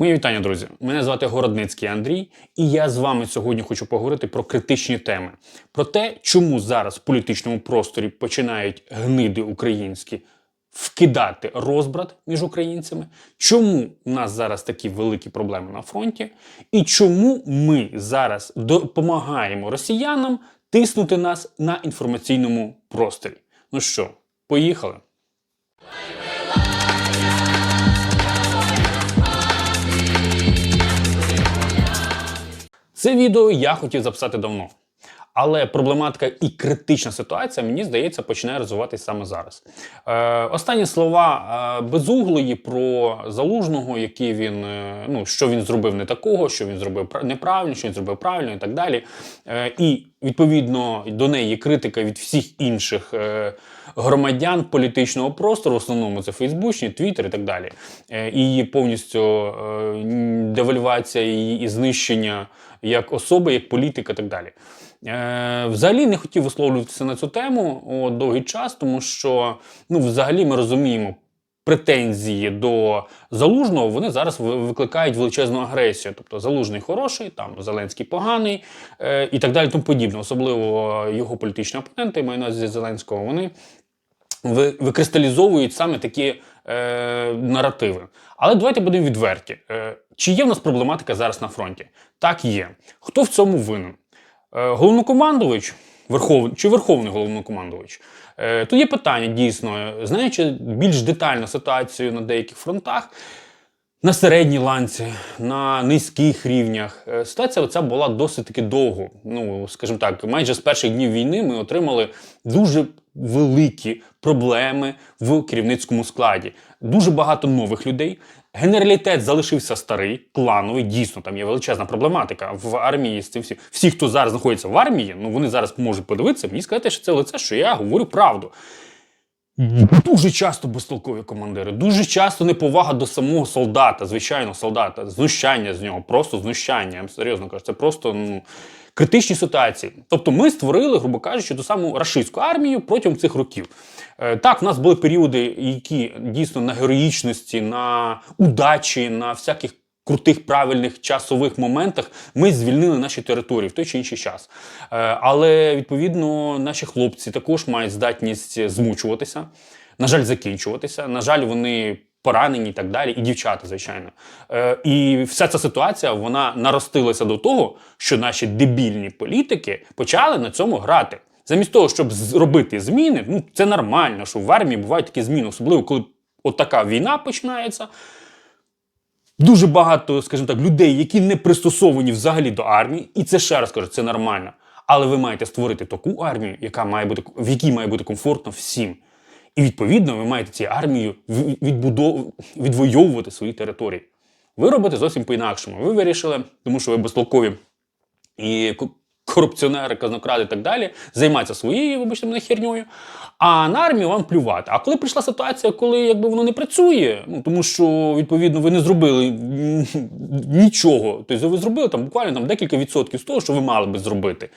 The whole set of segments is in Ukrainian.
Мої вітання, друзі. Мене звати Городницький Андрій, і я з вами сьогодні хочу поговорити про критичні теми: про те, чому зараз в політичному просторі починають гниди українські вкидати розбрат між українцями, чому у нас зараз такі великі проблеми на фронті, і чому ми зараз допомагаємо росіянам тиснути нас на інформаційному просторі. Ну що, поїхали? Це відео я хотів записати давно. Але проблематика і критична ситуація, мені здається, починає розвиватися саме зараз. Е, останні слова е, безуглої про залужного, які він, е, ну, що він зробив не такого, що він зробив неправильно, що він зробив правильно і так далі. Е, і відповідно до неї критика від всіх інших е, громадян політичного простору, в основному це Фейсбучні, Твіттер і так далі. Е, її повністю девальвація і знищення як особи, як політика і так далі. Е, взагалі не хотів висловлюватися на цю тему о, довгий час, тому що ну, взагалі ми розуміємо. Претензії до залужного вони зараз викликають величезну агресію. Тобто залужний хороший, там Зеленський поганий е, і так далі, тому подібне. Особливо його політичні опоненти, маю на увазі Зеленського, вони викристалізовують саме такі е, наративи. Але давайте будемо відверті. Е, чи є в нас проблематика зараз на фронті? Так, є. Хто в цьому винен? Е, головнокомандувач, верхов... чи верховний головнокомандувач? Е, тут є питання дійсно, знаючи більш детально ситуацію на деяких фронтах. На середній ланці, на низьких рівнях Е, ситуація оця була досить таки довго. Ну, скажімо так, майже з перших днів війни ми отримали дуже великі проблеми в керівницькому складі. Дуже багато нових людей. Генералітет залишився старий, клановий. Дійсно, там є величезна проблематика в армії. З цим всім. Всі, хто зараз знаходиться в армії, ну вони зараз можуть подивитися, мені сказати, що це лице, що я говорю правду. Дуже часто безтолкові командири, дуже часто неповага до самого солдата, звичайно, солдата, знущання з нього, просто знущання. Я серйозно кажу, це просто ну, критичні ситуації. Тобто ми створили, грубо кажучи, ту саму рашистську армію протягом цих років. Е, Так, в нас були періоди, які дійсно на героїчності, на удачі, на всяких крутих правильних часових моментах ми звільнили наші території в той чи інший час. Е, Але відповідно наші хлопці також мають здатність змучуватися, на жаль, закінчуватися. На жаль, вони поранені і так далі, і дівчата, звичайно. Е, І вся ця ситуація вона наростилася до того, що наші дебільні політики почали на цьому грати. Замість того, щоб зробити зміни, ну це нормально, що в армії бувають такі зміни, особливо коли от така війна починається. Дуже багато, скажімо так, людей, які не пристосовані взагалі до армії, і це ще раз кажу, це нормально. Але ви маєте створити таку армію, яка має бути в якій має бути комфортно всім. І відповідно ви маєте цією армією відбудов... відвоювати свої території. Ви робите зовсім по-інакшому. Ви вирішили, тому що ви безтолкові і корупціонери, казнокради і так далі, займаються своєю, вибачте мене, херньою, а на армію вам плювати. А коли прийшла ситуація, коли якби воно не працює, ну тому що відповідно ви не зробили нічого, тобто ви зробили там буквально там декілька відсотків з того, що ви мали би зробити.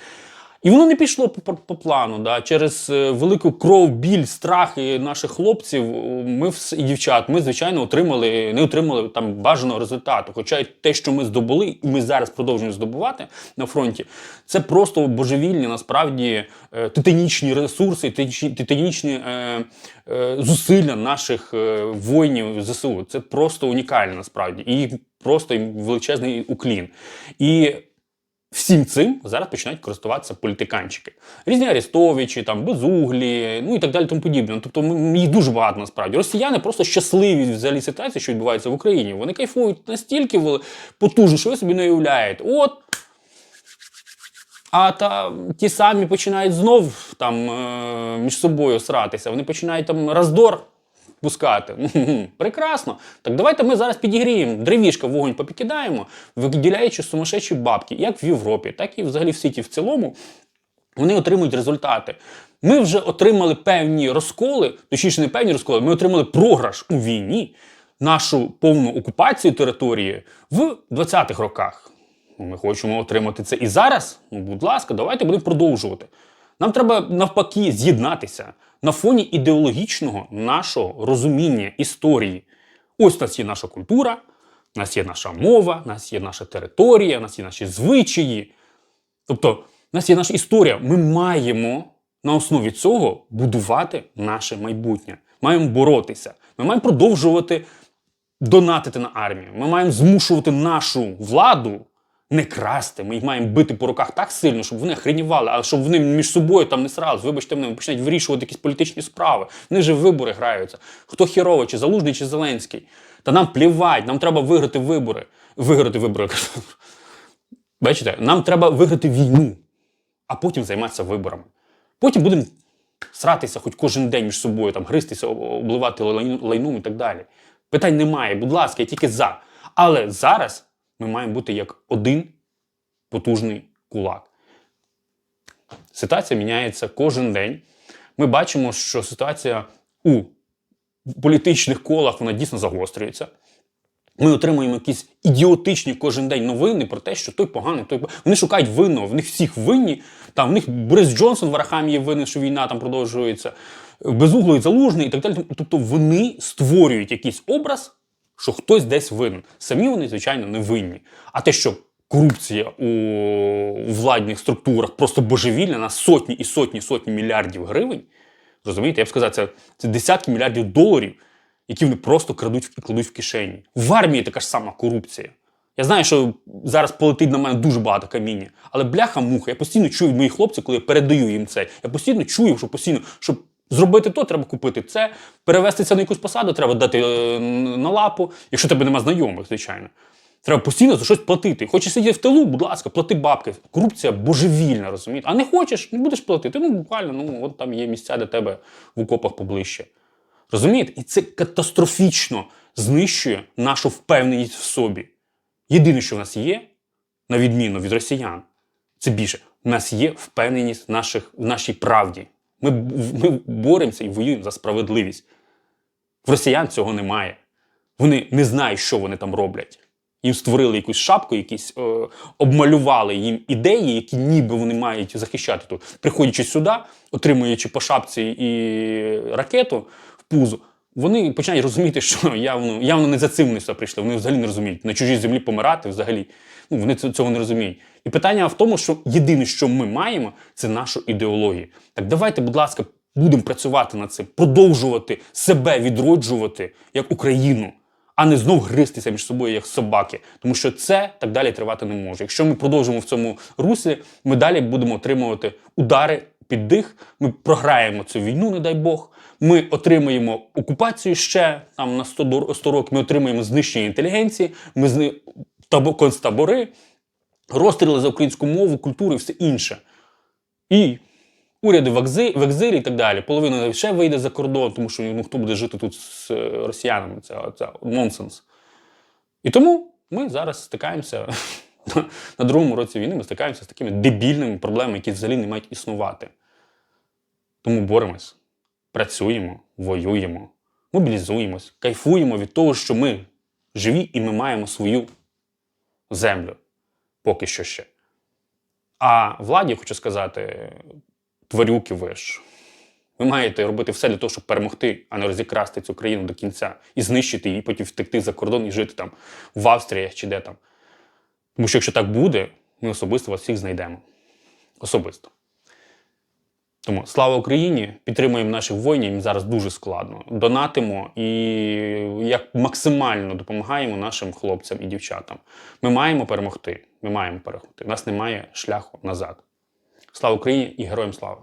І воно не пішло по, по, плану. Да? Через е, велику кров, біль, страхи наших хлопців е, ми і дівчат, ми, звичайно, отримали, не отримали там бажаного результату. Хоча й те, що ми здобули, і ми зараз продовжуємо здобувати на фронті, це просто божевільні, насправді е, титанічні ресурси, титанічні, е, е, зусилля наших воїнів ЗСУ. Це просто унікально насправді. І просто величезний уклін. І Всім цим зараз починають користуватися політиканчики. Різні Арестовичі, там, безуглі, ну і так далі, тому подібне. Тобто їх дуже багато насправді. Росіяни просто щасливі взагалі ситуації, що відбувається в Україні. Вони кайфують настільки потужно, що ви собі не уявляєте. От. А та ті самі починають знов там е, між собою сратися. Вони починають там роздор пускати. Прекрасно. Так давайте ми зараз підігріємо, древішка вогонь попікидаємо, виділяючи сумасшедші бабки, як в Європі, так і взагалі в світі в цілому. Вони отримують результати. Ми вже отримали певні розколи, точніше, не певні розколи, ми отримали програш у війні, нашу повну окупацію території в 20-х роках. Ми хочемо отримати це і зараз. Ну, будь ласка, давайте будемо продовжувати. Нам треба навпаки з'єднатися на фоні ідеологічного нашого розуміння історії. Ось нас є наша культура, нас є наша мова, нас є наша територія, нас є наші звичаї. Тобто, нас є наша історія. Ми маємо на основі цього будувати наше майбутнє. Маємо боротися. Ми маємо продовжувати донатити на армію. Ми маємо змушувати нашу владу не красти. Ми їх маємо бити по руках так сильно, щоб вони хренівали, а щоб вони між собою там не срались. Вибачте мене, починають вирішувати якісь політичні справи. Вони ж в вибори граються. Хто херовий, чи Залужний, чи Зеленський. Та нам плівать, нам треба виграти вибори. Виграти вибори. Бачите, нам треба виграти війну, а потім займатися виборами. Потім будемо сратися хоч кожен день між собою, там, гристися, обливати лайном і так далі. Питань немає, будь ласка, я тільки за. Але зараз ми маємо бути як один потужний кулак. Ситуація міняється кожен день. Ми бачимо, що ситуація у політичних колах вона дійсно загострюється. Ми отримуємо якісь ідіотичні кожен день новини про те, що той поганий, той. Вони шукають винного, в них всіх винні. Там в них Борис Джонсон в Арахамі є винен, що війна там продовжується, безуглий залужний і так далі. Тобто вони створюють якийсь образ, що хтось десь винен. Самі вони, звичайно, не винні. А те, що корупція у владних структурах просто божевільна на сотні і сотні сотні мільярдів гривень. Розумієте, я б сказав, це, це десятки мільярдів доларів, які вони просто крадуть і кладуть в кишені. В армії така ж сама корупція. Я знаю, що зараз полетить на мене дуже багато каміння, але бляха-муха, я постійно чую від моїх хлопців, коли я передаю їм це. Я постійно чую, що постійно, щоб зробити то, треба купити це, перевести це на якусь посаду, треба дати е, на лапу, якщо тебе нема знайомих, звичайно. Треба постійно за щось платити. Хочеш сидіти в тилу, будь ласка, плати бабки. Корупція божевільна, розумієте? А не хочеш, не будеш платити. Ну, буквально, ну от там є місця для тебе в окопах поближче. Розумієте? І це катастрофічно знищує нашу впевненість в собі. Єдине, що в нас є, на відміну від росіян, це більше. У нас є впевненість в, наших, в нашій правді. Ми, ми боремося і воюємо за справедливість. В росіян цього немає. Вони не знають, що вони там роблять. Їм створили якусь шапку, якісь е, обмалювали їм ідеї, які ніби вони мають захищати тут. Приходячи сюди, отримуючи по шапці і ракету в пузо, вони починають розуміти, що явно, явно не за цим вони сюди прийшли. Вони взагалі не розуміють. На чужій землі помирати взагалі. Ну, вони цього не розуміють. І питання в тому, що єдине, що ми маємо, це нашу ідеологію. Так давайте, будь ласка, будемо працювати над цим, продовжувати себе відроджувати як Україну, а не знов гристися між собою як собаки. Тому що це так далі тривати не може. Якщо ми продовжимо в цьому руслі, ми далі будемо отримувати удари під дих. Ми програємо цю війну, не дай Бог. Ми отримаємо окупацію ще там на 100, років. Ми отримаємо знищення інтелігенції, ми зни... табо- концтабори, розстріли за українську мову, культуру і все інше. І уряди в, екзи... в екзилі і так далі. Половина ще вийде за кордон, тому що ну, хто буде жити тут з е, росіянами? Це, це нонсенс. І тому ми зараз стикаємося на другому році війни, ми стикаємося з такими дебільними проблемами, які взагалі не мають існувати. Тому боремось, працюємо, воюємо, мобілізуємось, кайфуємо від того, що ми живі і ми маємо свою землю. Поки що ще. А владі хочу сказати: тварюки ви ж. Ви маєте робити все для того, щоб перемогти, а не розікрасти цю країну до кінця і знищити її, потім втекти за кордон і жити там в Австрії чи де там. Тому що якщо так буде, ми особисто вас всіх знайдемо. Особисто. Тому слава Україні! Підтримуємо наших воїнів, їм зараз дуже складно. Донатимо і як максимально допомагаємо нашим хлопцям і дівчатам. Ми маємо перемогти. Ми маємо перемогти. У нас немає шляху назад. Слава Україні і героям слава!